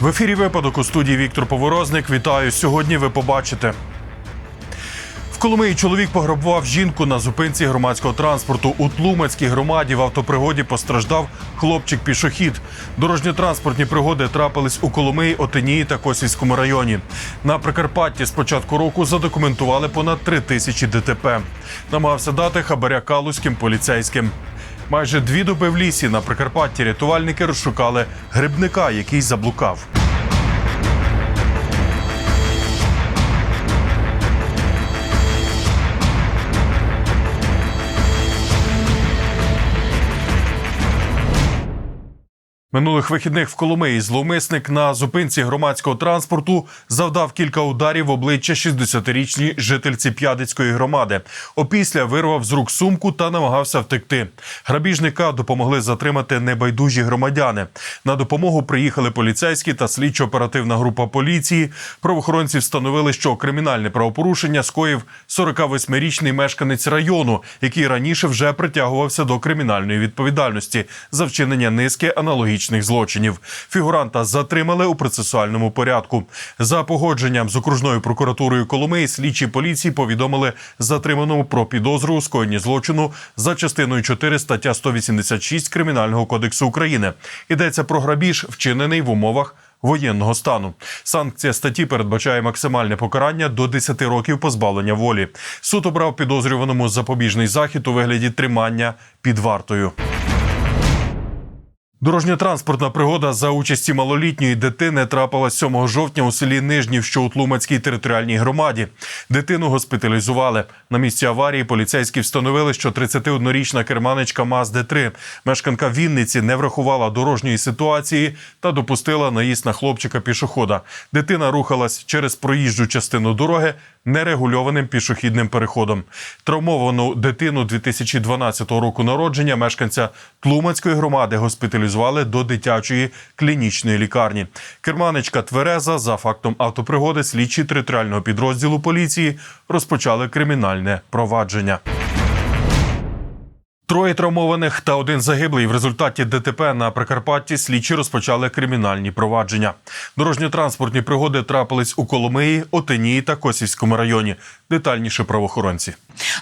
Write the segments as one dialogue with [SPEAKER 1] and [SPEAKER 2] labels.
[SPEAKER 1] В ефірі випадок у студії Віктор Поворозник. Вітаю. Сьогодні ви побачите. В Коломиї чоловік пограбував жінку на зупинці громадського транспорту. У Тлумацькій громаді в автопригоді постраждав хлопчик-пішохід. Дорожньо-транспортні пригоди трапились у Коломиї, Отинії та Косівському районі. На Прикарпатті з початку року задокументували понад три тисячі ДТП. Намагався дати хабаря калузьким поліцейським. Майже дві доби в лісі на Прикарпатті рятувальники розшукали грибника, який заблукав. Минулих вихідних в Коломиї зловмисник на зупинці громадського транспорту завдав кілька ударів в обличчя 60-річній жительці П'ядицької громади. Опісля вирвав з рук сумку та намагався втекти. Грабіжника допомогли затримати небайдужі громадяни. На допомогу приїхали поліцейські та слідчо-оперативна група поліції. Правоохоронці встановили, що кримінальне правопорушення скоїв 48-річний мешканець району, який раніше вже притягувався до кримінальної відповідальності за вчинення низки аналогічних злочинів. Фігуранта затримали у процесуальному порядку. За погодженням з окружною прокуратурою Коломиї слідчі поліції повідомили затриманому про підозру у скоєнні злочину за частиною 4 стаття 186 Кримінального кодексу України. Йдеться про грабіж, вчинений в умовах. Воєнного стану санкція статті передбачає максимальне покарання до 10 років позбавлення волі. Суд обрав підозрюваному запобіжний захід у вигляді тримання під вартою. Дорожньо-транспортна пригода за участі малолітньої дитини трапилась 7 жовтня у селі Нижнів, що у Тлумацькій територіальній громаді. Дитину госпіталізували. На місці аварії поліцейські встановили, що 31-річна керманичка МАЗ-Д3, мешканка Вінниці, не врахувала дорожньої ситуації та допустила наїзд на хлопчика пішохода. Дитина рухалась через проїжджу частину дороги нерегульованим пішохідним переходом. Травмовану дитину 2012 року народження мешканця Тлумацької громади госпіталізували до дитячої клінічної лікарні. Керманичка Твереза за фактом автопригоди слідчі територіального підрозділу поліції розпочали кримінальне провадження. Троє травмованих та один загиблий. В результаті ДТП на Прикарпатті слідчі розпочали кримінальні провадження. Дорожньо-транспортні пригоди трапились у Коломиї, Отинії та Косівському районі. Детальніше правоохоронці.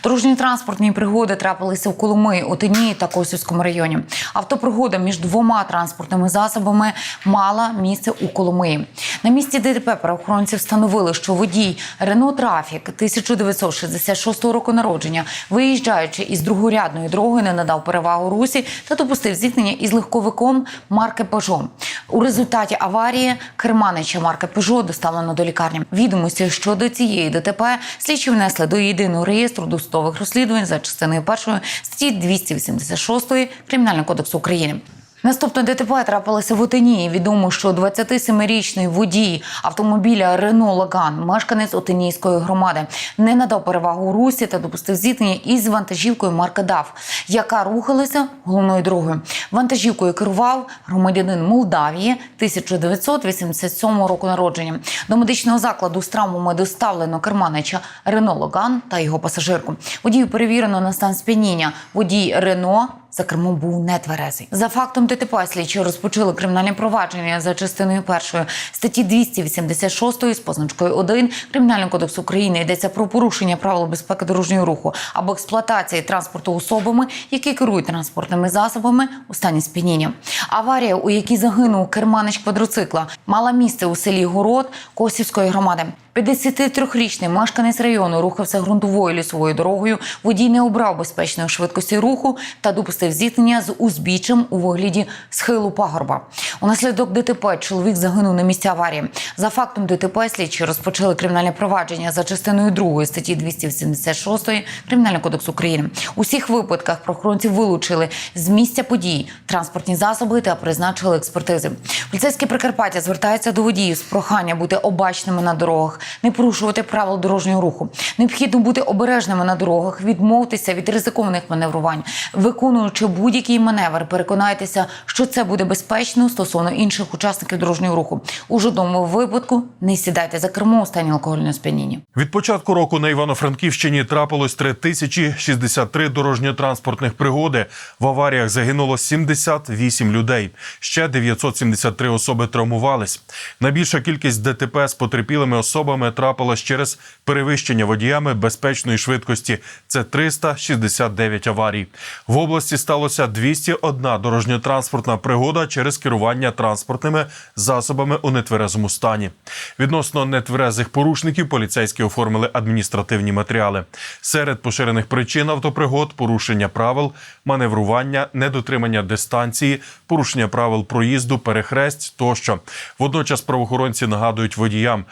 [SPEAKER 2] Дорожні транспортні пригоди трапилися в Коломиї, Отині та Косівському районі. Автопригода між двома транспортними засобами мала місце у Коломиї. На місці ДТП правоохоронці встановили, що водій Рено Трафік 1966 року народження, виїжджаючи із другорядної дороги, не надав перевагу русі та допустив зіткнення із легковиком марки Пежо. У результаті аварії керманича марки Пежо доставлено до лікарні. Відомості щодо цієї ДТП слідчі внесли до єдиного реєстру досудових розслідувань за частиною першої статті 286 Кримінального кодексу України. Наступне ДТП трапилося в Отині. Відомо, що 27-річний водій автомобіля Рено Лаган, мешканець Отинійської громади, не надав перевагу русі та допустив зіткнення із вантажівкою марки ДАВ, яка рухалася головною дорогою. Вантажівкою керував громадянин Молдавії 1987 року народження. До медичного закладу з травмами доставлено керманича Рено Лаган та його пасажирку. Водію перевірено на стан сп'яніння. Водій Рено за кермом був нетверезий. За фактом ДТП слідчі розпочали кримінальне провадження за частиною першої статті 286 з позначкою 1 Кримінального кодексу України йдеться про порушення правил безпеки дорожнього руху або експлуатації транспорту особами, які керують транспортними засобами у стані сп'яніння. Аварія, у якій загинув керманич квадроцикла, мала місце у селі Город Косівської громади. 53-річний мешканець району рухався ґрунтовою лісовою дорогою. Водій не обрав безпечної швидкості руху та допустив зіткнення з узбіччям у вигляді схилу пагорба. Унаслідок ДТП чоловік загинув на місці аварії. За фактом ДТП слідчі розпочали кримінальне провадження за частиною 2 статті 276 Кримінального кодексу України. У всіх випадках прохоронці вилучили з місця подій транспортні засоби та призначили експертизи. Поліцейські Прикарпаття звертаються до водіїв з прохання бути обачними на дорогах, не порушувати правил дорожнього руху. Необхідно бути обережними на дорогах, відмовитися від ризикованих маневрувань, виконуючи будь-який маневр, переконайтеся, що це буде безпечно стосовно інших учасників дорожнього руху. У жодному випадку не сідайте за кермо у стані алкогольного сп'яніння.
[SPEAKER 1] Від початку року на Івано-Франківщині трапилось 3063 дорожньо-транспортних пригоди. В аваріях загинуло 78 людей. Ще 973 особи травмувались. Найбільша кількість ДТП з потерпілими особами трапилась через перевищення водіями безпечної швидкості. Це 369 аварій. В області сталося 201 дорожньо-транспортна пригода через керування транспортними засобами у нетверезому стані. Відносно нетверезих порушників поліцейські оформили адміністративні матеріали. Серед поширених причин автопригод порушення правил, маневрування, недотримання дистанції, порушення правил проїзду, перехресть тощо. Водночас правоохоронці нагадують водіям: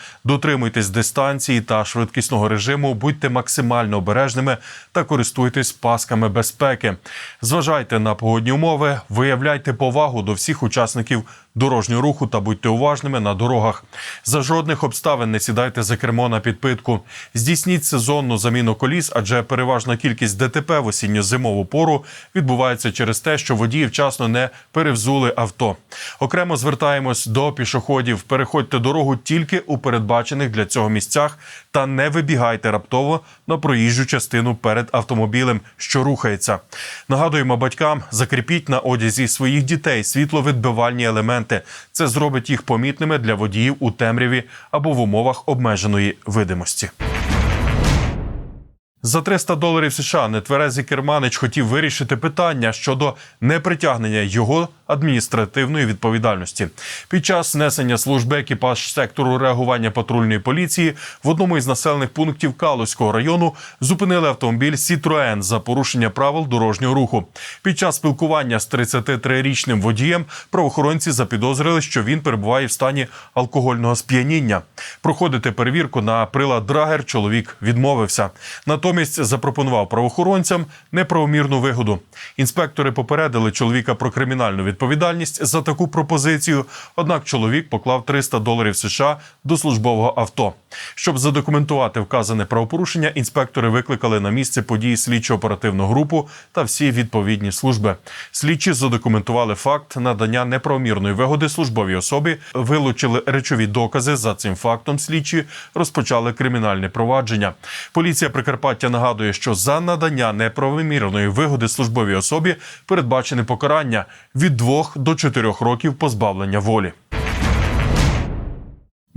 [SPEAKER 1] дотримуйтесь дистанції та швидкісного режиму, будьте максимально обережними та користуйтесь пасками безпеки. Зважайте на погодні умови, виявляйте повагу до всіх учасників дорожнього руху та будьте уважними на дорогах. За жодних обставин не сідайте за кермо на підпитку. Здійсніть сезонну заміну коліс, адже переважна кількість ДТП в осінньо-зимову пору відбувається через те, що водії вчасно не перевзули авто. Окремо звертаємось до пішоходів. Переходьте дорогу тільки у передбачених для цього місцях та не вибігайте раптово на проїжджу частину перед автомобілем, що рухається. Нагадуємо батькам, закріпіть на одязі своїх дітей світловідбивальні елементи. Це зробить їх помітними для водіїв у темряві або в умовах обмеженої видимості. За 300 доларів США нетверезий керманич хотів вирішити питання щодо непритягнення його адміністративної відповідальності. Під час несення служби екіпаж сектору реагування патрульної поліції в одному із населених пунктів Калузького району зупинили автомобіль Citroen за порушення правил дорожнього руху. Під час спілкування з 33-річним водієм правоохоронці запідозрили, що він перебуває в стані алкогольного сп'яніння. Проходити перевірку на прилад Драгер чоловік відмовився. Натомість запропонував правоохоронцям неправомірну вигоду. Інспектори попередили чоловіка про кримінальну відповідальність за таку пропозицію. Однак чоловік поклав 300 доларів США до службового авто. Щоб задокументувати вказане правопорушення, інспектори викликали на місце події слідчо-оперативну групу та всі відповідні служби. Слідчі задокументували факт надання неправомірної вигоди службовій особі, вилучили речові докази. За цим фактом слідчі розпочали кримінальне провадження. Поліція Прикарпаття нагадує, що за надання неправомірної вигоди службовій особі передбачене покарання від 2 до 4 років позбавлення волі.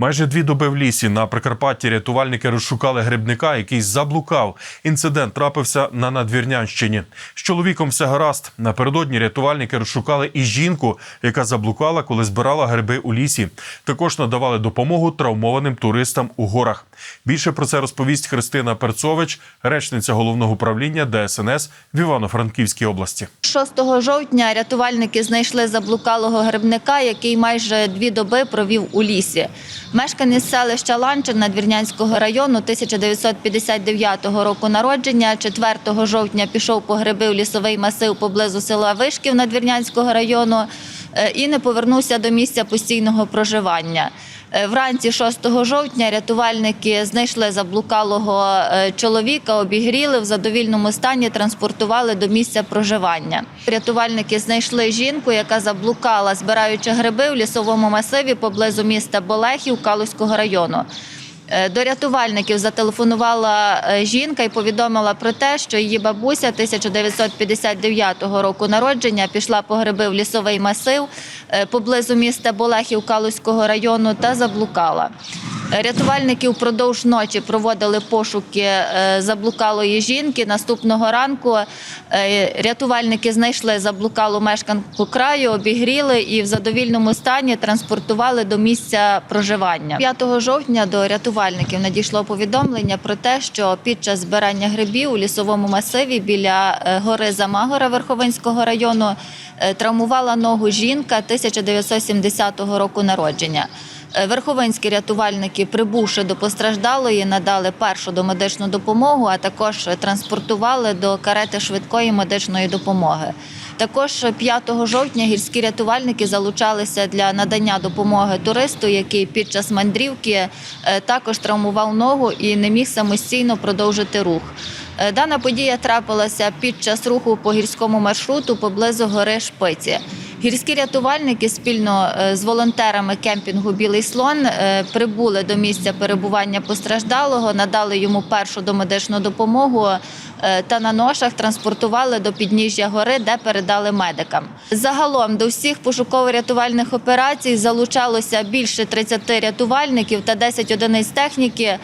[SPEAKER 1] Майже дві доби в лісі на Прикарпатті рятувальники розшукали грибника, який заблукав. Інцидент трапився на Надвірнянщині. З чоловіком все гаразд. Напередодні рятувальники розшукали і жінку, яка заблукала, коли збирала гриби у лісі. Також надавали допомогу травмованим туристам у горах. Більше про це розповість Христина Перцович, речниця головного управління ДСНС в Івано-Франківській області.
[SPEAKER 3] 6 жовтня рятувальники знайшли заблукалого грибника, який майже дві доби провів у лісі. Мешканець селища Ланчин Надвірнянського району 1959 року народження. 4 жовтня пішов по гриби в лісовий масив поблизу села Вишків Надвірнянського району е, і не повернувся до місця постійного проживання. Е, Вранці 6 жовтня рятувальники знайшли заблукалого е, чоловіка, обігріли в задовільному стані, транспортували до місця проживання. Рятувальники знайшли жінку, яка заблукала, збираючи гриби в лісовому масиві поблизу міста Болехів Калузького району. Е, До рятувальників зателефонувала е, жінка і повідомила про те, що її бабуся 1959 року народження пішла по гриби в лісовий масив е, поблизу міста Болехів Калузького району та заблукала. Рятувальники впродовж ночі проводили пошуки е, заблукалої жінки. Наступного ранку е, рятувальники знайшли заблукалу мешканку краю, обігріли і в задовільному стані транспортували до місця проживання. 5 жовтня до рятувальників надійшло повідомлення про те, що під час збирання грибів у лісовому масиві біля е, гори Замагора Верховинського району травмувала ногу жінка 1970 року народження. Е, Верховинські рятувальники, прибувши до постраждалої, надали першу домедичну допомогу, а також транспортували до карети швидкої медичної допомоги. Також 5 жовтня гірські рятувальники залучалися для надання допомоги туристу, який під час мандрівки е, також травмував ногу і не міг самостійно продовжити рух. Е, Дана подія трапилася під час руху по гірському маршруту поблизу гори Шпиці. Гірські рятувальники спільно е, з волонтерами кемпінгу Білий слон е, прибули до місця перебування постраждалого, надали йому першу домедичну допомогу е, та на ношах транспортували до підніжжя гори, де передали медикам. Загалом до всіх пошуково-рятувальних операцій залучалося більше 30 рятувальників та 10 одиниць техніки.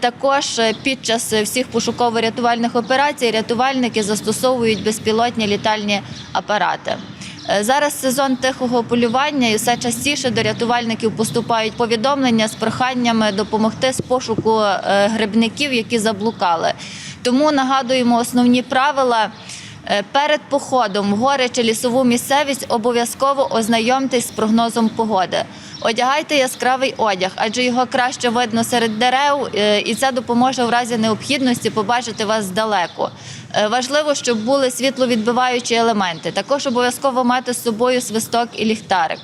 [SPEAKER 3] Також під час всіх пошуково-рятувальних операцій рятувальники застосовують безпілотні літальні апарати. Е, Зараз сезон тихого полювання і все частіше до рятувальників поступають повідомлення з проханнями допомогти з пошуку е, грибників, які заблукали. Тому нагадуємо основні правила. Е, Перед походом в гори чи лісову місцевість обов'язково ознайомтесь з прогнозом погоди. Одягайте яскравий одяг, адже його краще видно серед дерев, е, і це допоможе в разі необхідності побачити вас здалеку. Е, Важливо, щоб були світловідбиваючі елементи. Також обов'язково мати з собою свисток і ліхтарик.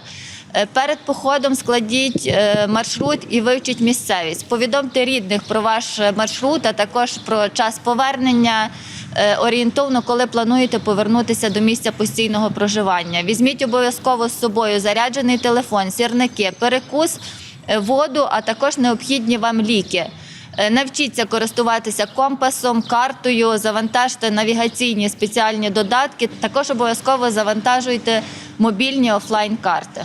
[SPEAKER 3] Е, Перед походом складіть маршрут і вивчіть місцевість. Повідомте рідних про ваш маршрут, а також про час повернення. Е, Орієнтовно, коли плануєте повернутися до місця постійного проживання. Візьміть обов'язково з собою заряджений телефон, сірники, перекус, е, воду, а також необхідні вам ліки. Е, Навчіться користуватися компасом, картою, завантажте навігаційні спеціальні додатки. Також обов'язково завантажуйте мобільні офлайн-карти.